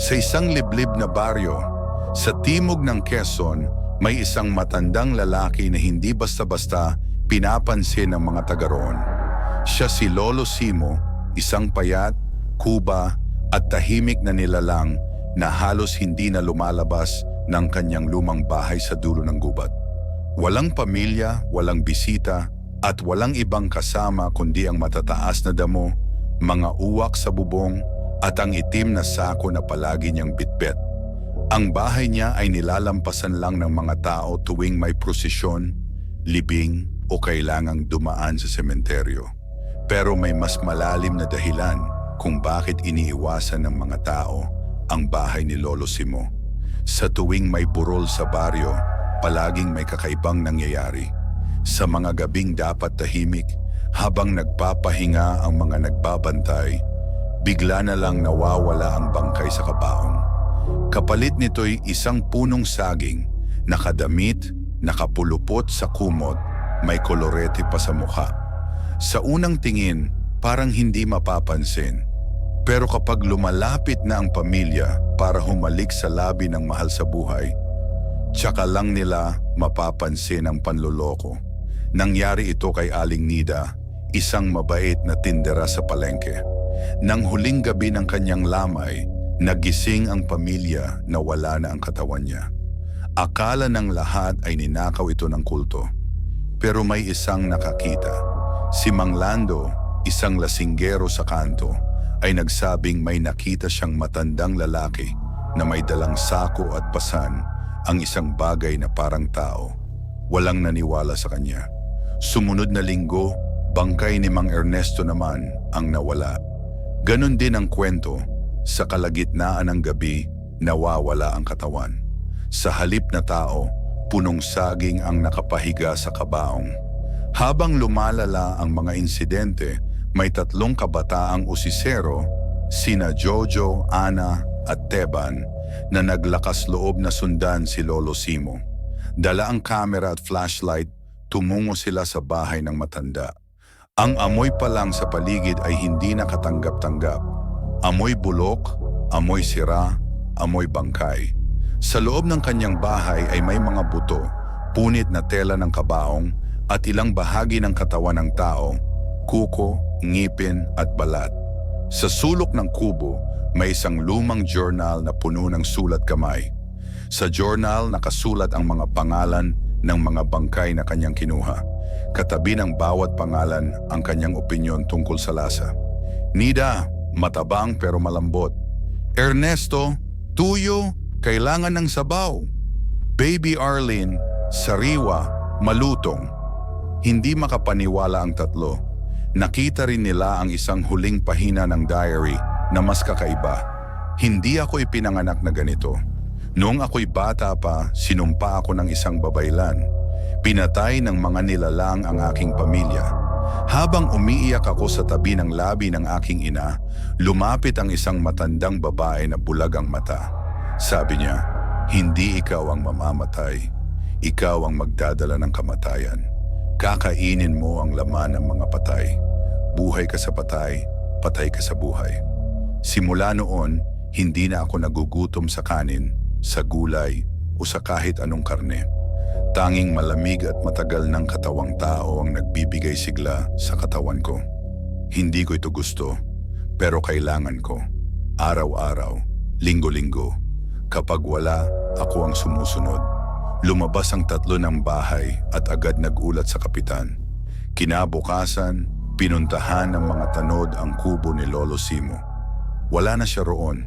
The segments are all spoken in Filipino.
Sa isang liblib na baryo, sa timog ng Quezon, may isang matandang lalaki na hindi basta-basta pinapansin ng mga taga roon. Siya si Lolo Simo, isang payat, kuba at tahimik na nilalang na halos hindi na lumalabas ng kanyang lumang bahay sa dulo ng gubat. Walang pamilya, walang bisita, at walang ibang kasama kundi ang matataas na damo, mga uwak sa bubong, at ang itim na sako na palagi niyang bitbit. Ang bahay niya ay nilalampasan lang ng mga tao tuwing may prosesyon, libing o kailangang dumaan sa sementeryo. Pero may mas malalim na dahilan kung bakit iniiwasan ng mga tao ang bahay ni Lolo Simo. Sa tuwing may burol sa baryo, palaging may kakaibang nangyayari. Sa mga gabing dapat tahimik, habang nagpapahinga ang mga nagbabantay, bigla na lang nawawala ang bangkay sa kabaong. Kapalit nito'y isang punong saging, nakadamit, nakapulupot sa kumot, may kolorete pa sa mukha. Sa unang tingin, parang hindi mapapansin. Pero kapag lumalapit na ang pamilya para humalik sa labi ng mahal sa buhay, tsaka lang nila mapapansin ang panloloko. Nangyari ito kay Aling Nida, isang mabait na tindera sa palengke. Nang huling gabi ng kanyang lamay, nagising ang pamilya na wala na ang katawan niya. Akala ng lahat ay ninakaw ito ng kulto. Pero may isang nakakita. Si Mang Lando, isang lasinggero sa kanto, ay nagsabing may nakita siyang matandang lalaki na may dalang sako at pasan ang isang bagay na parang tao. Walang naniwala sa kanya. Sumunod na linggo, bangkay ni Mang Ernesto naman ang nawala. Ganon din ang kwento, sa kalagitnaan ng gabi, nawawala ang katawan. Sa halip na tao, punong saging ang nakapahiga sa kabaong. Habang lumalala ang mga insidente, may tatlong kabataang usisero, sina Jojo, Ana at Teban, na naglakas loob na sundan si Lolo Simo. Dala ang kamera at flashlight, tumungo sila sa bahay ng matanda. Ang amoy pa lang sa paligid ay hindi nakatanggap-tanggap. Amoy bulok, amoy sira, amoy bangkay. Sa loob ng kanyang bahay ay may mga buto, punit na tela ng kabaong at ilang bahagi ng katawan ng tao, kuko, ngipin at balat. Sa sulok ng kubo, may isang lumang journal na puno ng sulat kamay. Sa journal nakasulat ang mga pangalan ng mga bangkay na kanyang kinuha. Katabi ng bawat pangalan ang kanyang opinyon tungkol sa lasa. Nida, matabang pero malambot. Ernesto, tuyo, kailangan ng sabaw. Baby Arlene, sariwa, malutong. Hindi makapaniwala ang tatlo. Nakita rin nila ang isang huling pahina ng diary na mas kakaiba. Hindi ako ipinanganak na ganito. Noong ako'y bata pa, sinumpa ako ng isang babaylan. Pinatay ng mga nilalang ang aking pamilya. Habang umiiyak ako sa tabi ng labi ng aking ina, lumapit ang isang matandang babae na bulag ang mata. Sabi niya, hindi ikaw ang mamamatay. Ikaw ang magdadala ng kamatayan. Kakainin mo ang laman ng mga patay. Buhay ka sa patay, patay ka sa buhay. Simula noon, hindi na ako nagugutom sa kanin, sa gulay, o sa kahit anong karne. Tanging malamig at matagal ng katawang tao ang nagbibigay sigla sa katawan ko. Hindi ko ito gusto, pero kailangan ko. Araw-araw, linggo-linggo. Kapag wala, ako ang sumusunod. Lumabas ang tatlo ng bahay at agad nagulat sa kapitan. Kinabukasan, pinuntahan ng mga tanod ang kubo ni Lolo Simo. Wala na siya roon.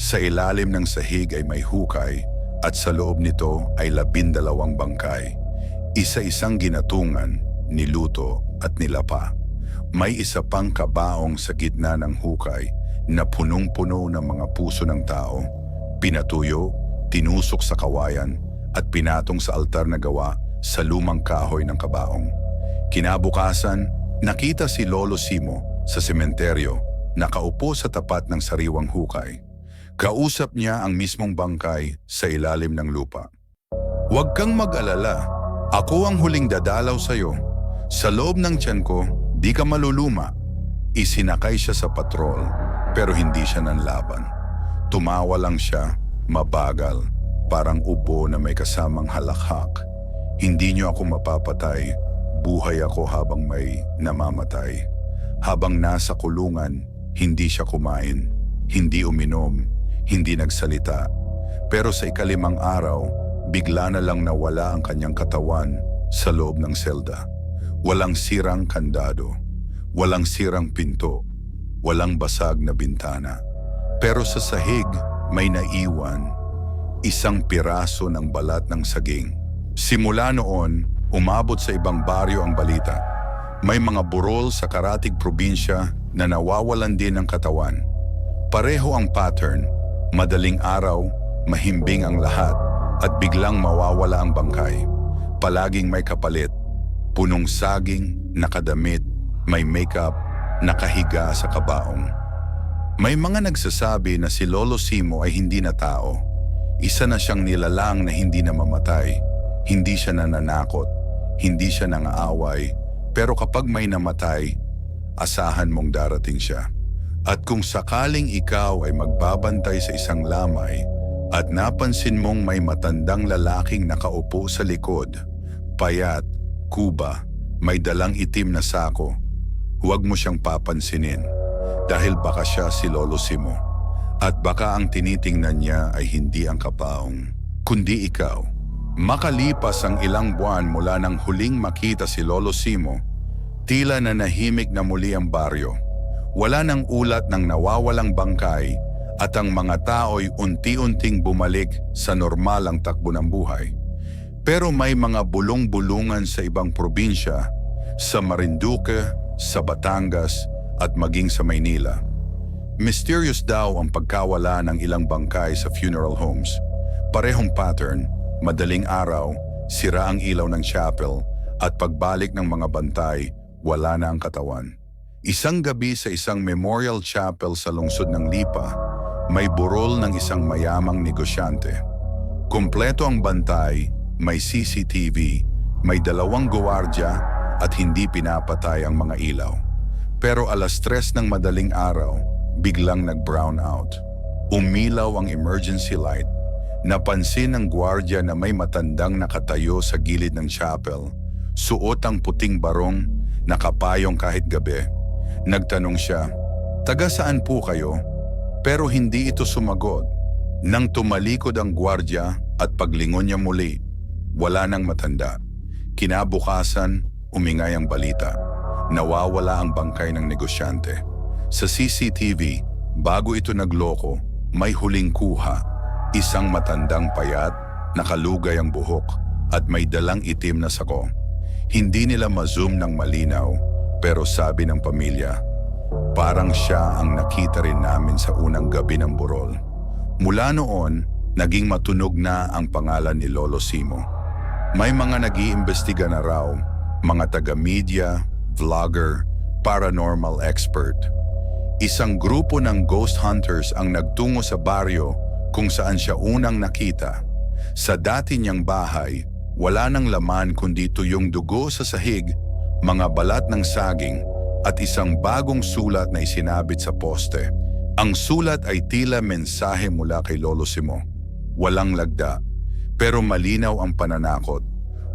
Sa ilalim ng sahig ay may hukay at sa loob nito ay labindalawang bangkay. Isa-isang ginatungan, niluto at nilapa. May isa pang kabaong sa gitna ng hukay na punong-puno ng mga puso ng tao. Pinatuyo, tinusok sa kawayan at pinatong sa altar na gawa sa lumang kahoy ng kabaong. Kinabukasan, nakita si Lolo Simo sa sementeryo nakaupo sa tapat ng sariwang hukay. Kausap niya ang mismong bangkay sa ilalim ng lupa. Huwag kang mag-alala. Ako ang huling dadalaw sa iyo. Sa loob ng tiyan ko, di ka maluluma. Isinakay siya sa patrol, pero hindi siya nanlaban. Tumawa lang siya, mabagal, parang ubo na may kasamang halakhak. Hindi niyo ako mapapatay, buhay ako habang may namamatay. Habang nasa kulungan, hindi siya kumain, hindi uminom, hindi nagsalita. Pero sa ikalimang araw, bigla na lang nawala ang kanyang katawan sa loob ng selda. Walang sirang kandado, walang sirang pinto, walang basag na bintana. Pero sa sahig, may naiwan, isang piraso ng balat ng saging. Simula noon, umabot sa ibang baryo ang balita. May mga burol sa karatig probinsya na nawawalan din ng katawan. Pareho ang pattern, madaling araw, mahimbing ang lahat, at biglang mawawala ang bangkay. Palaging may kapalit, punong saging, nakadamit, may makeup, nakahiga sa kabaong. May mga nagsasabi na si Lolo Simo ay hindi na tao. Isa na siyang nilalang na hindi na mamatay. Hindi siya nananakot. Hindi siya nangaaway. Pero kapag may namatay, asahan mong darating siya. At kung sakaling ikaw ay magbabantay sa isang lamay at napansin mong may matandang lalaking nakaupo sa likod, payat, kuba, may dalang itim na sako, huwag mo siyang papansinin dahil baka siya si Lolo Simo. At baka ang tinitingnan niya ay hindi ang kapaong, kundi ikaw. Makalipas ang ilang buwan mula nang huling makita si Lolo Simo, tila na nahimik na muli ang baryo. Wala nang ulat ng nawawalang bangkay at ang mga tao'y unti-unting bumalik sa normalang takbo ng buhay. Pero may mga bulong-bulungan sa ibang probinsya, sa Marinduque, sa Batangas at maging sa Maynila. Mysterious daw ang pagkawala ng ilang bangkay sa funeral homes. Parehong pattern, madaling araw, sira ang ilaw ng chapel at pagbalik ng mga bantay, wala na ang katawan. Isang gabi sa isang memorial chapel sa lungsod ng Lipa, may burol ng isang mayamang negosyante. Kompleto ang bantay, may CCTV, may dalawang guwardya at hindi pinapatay ang mga ilaw. Pero alas tres ng madaling araw, biglang nag-brown out. Umilaw ang emergency light. Napansin ng gwardya na may matandang nakatayo sa gilid ng chapel. Suot ang puting barong, nakapayong kahit gabi. Nagtanong siya, Taga saan po kayo? Pero hindi ito sumagot. Nang tumalikod ang gwardya at paglingon niya muli, wala nang matanda. Kinabukasan, umingay ang balita. Nawawala ang bangkay ng negosyante. Sa CCTV, bago ito nagloko, may huling kuha. Isang matandang payat, nakalugay ang buhok, at may dalang itim na sako. Hindi nila ma-zoom ng malinaw, pero sabi ng pamilya, parang siya ang nakita rin namin sa unang gabi ng burol. Mula noon, naging matunog na ang pangalan ni Lolo Simo. May mga nag-iimbestiga na raw, mga taga-media, vlogger, paranormal expert. Isang grupo ng ghost hunters ang nagtungo sa baryo kung saan siya unang nakita. Sa dati niyang bahay, wala nang laman kundi tuyong dugo sa sahig, mga balat ng saging, at isang bagong sulat na isinabit sa poste. Ang sulat ay tila mensahe mula kay Lolo Simo. Walang lagda, pero malinaw ang pananakot.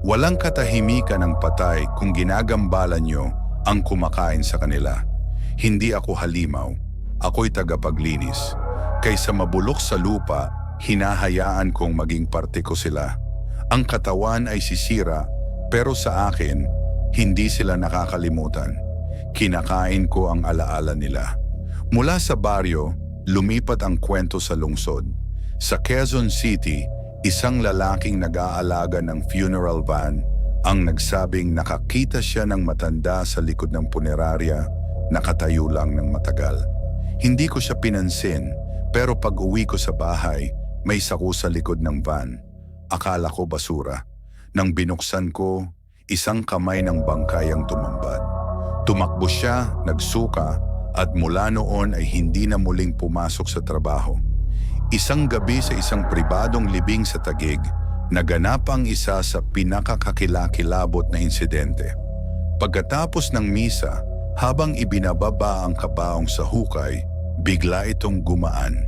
Walang katahimikan ng patay kung ginagambala nyo ang kumakain sa kanila. Hindi ako halimaw, ako'y tagapaglinis. Kaysa mabulok sa lupa, hinahayaan kong maging parte ko sila. Ang katawan ay sisira, pero sa akin, hindi sila nakakalimutan. Kinakain ko ang alaala nila. Mula sa baryo, lumipat ang kwento sa lungsod. Sa Quezon City, isang lalaking nag-aalaga ng funeral van ang nagsabing nakakita siya ng matanda sa likod ng punerarya, nakatayo lang ng matagal. Hindi ko siya pinansin, pero pag uwi ko sa bahay, may sako sa likod ng van. Akala ko basura. Nang binuksan ko, isang kamay ng bangkay ang tumambad. Tumakbo siya, nagsuka, at mula noon ay hindi na muling pumasok sa trabaho. Isang gabi sa isang pribadong libing sa Tagig, naganap ang isa sa pinakakakilakilabot na insidente. Pagkatapos ng misa, habang ibinababa ang kabaong sa hukay, bigla itong gumaan.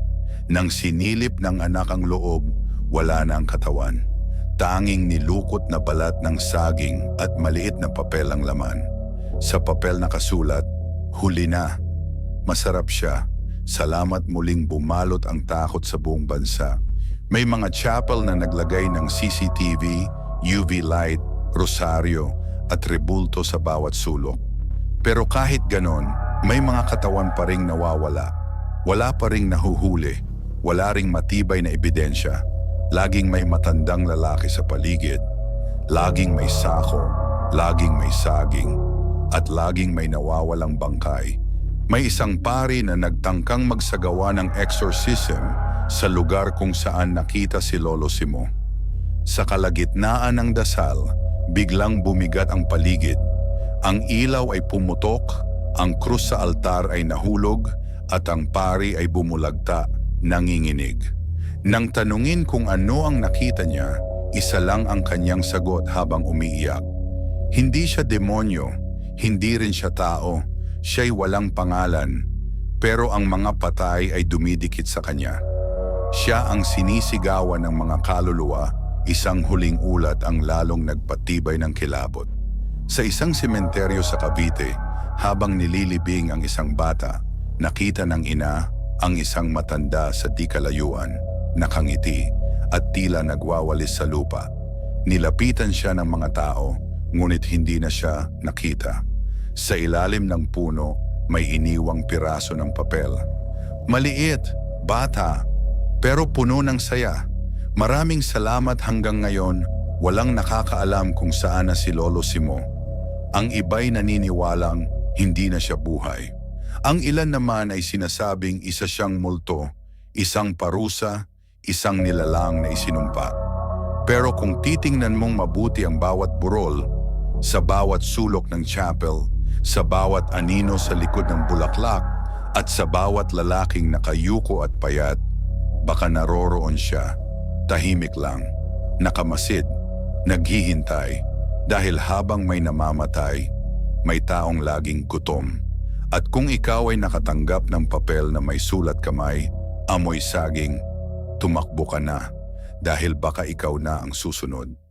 Nang sinilip ng anak ang loob, wala na ang katawan. Tanging nilukot na balat ng saging at maliit na papel ang laman. Sa papel nakasulat, huli na. Masarap siya. Salamat muling bumalot ang takot sa buong bansa. May mga chapel na naglagay ng CCTV, UV light, rosaryo at rebulto sa bawat sulok. Pero kahit ganon, may mga katawan pa ring nawawala. Wala pa ring nahuhuli. Wala ring matibay na ebidensya. Laging may matandang lalaki sa paligid. Laging may sako. Laging may saging. At laging may nawawalang bangkay. May isang pari na nagtangkang magsagawa ng exorcism sa lugar kung saan nakita si Lolo Simo. Sa kalagitnaan ng dasal, biglang bumigat ang paligid. Ang ilaw ay pumutok, ang krus sa altar ay nahulog, at ang pari ay bumulagta, nanginginig. Nang tanungin kung ano ang nakita niya, isa lang ang kanyang sagot habang umiiyak. Hindi siya demonyo, hindi rin siya tao, siya'y walang pangalan, pero ang mga patay ay dumidikit sa kanya. Siya ang sinisigawan ng mga kaluluwa, isang huling ulat ang lalong nagpatibay ng kilabot. Sa isang sementeryo sa Cavite, habang nililibing ang isang bata, nakita ng ina ang isang matanda sa di kalayuan, nakangiti at tila nagwawalis sa lupa. Nilapitan siya ng mga tao, ngunit hindi na siya nakita. Sa ilalim ng puno, may iniwang piraso ng papel. Maliit, bata, pero puno ng saya. Maraming salamat hanggang ngayon, walang nakakaalam kung saan na si Lolo Simo. Ang iba'y naniniwalang hindi na siya buhay. Ang ilan naman ay sinasabing isa siyang multo, isang parusa, isang nilalang na isinumpa. Pero kung titingnan mong mabuti ang bawat burol, sa bawat sulok ng chapel, sa bawat anino sa likod ng bulaklak, at sa bawat lalaking nakayuko at payat, baka naroroon siya, tahimik lang, nakamasid, naghihintay, dahil habang may namamatay, may taong laging gutom. At kung ikaw ay nakatanggap ng papel na may sulat kamay, amoy saging, tumakbo ka na dahil baka ikaw na ang susunod.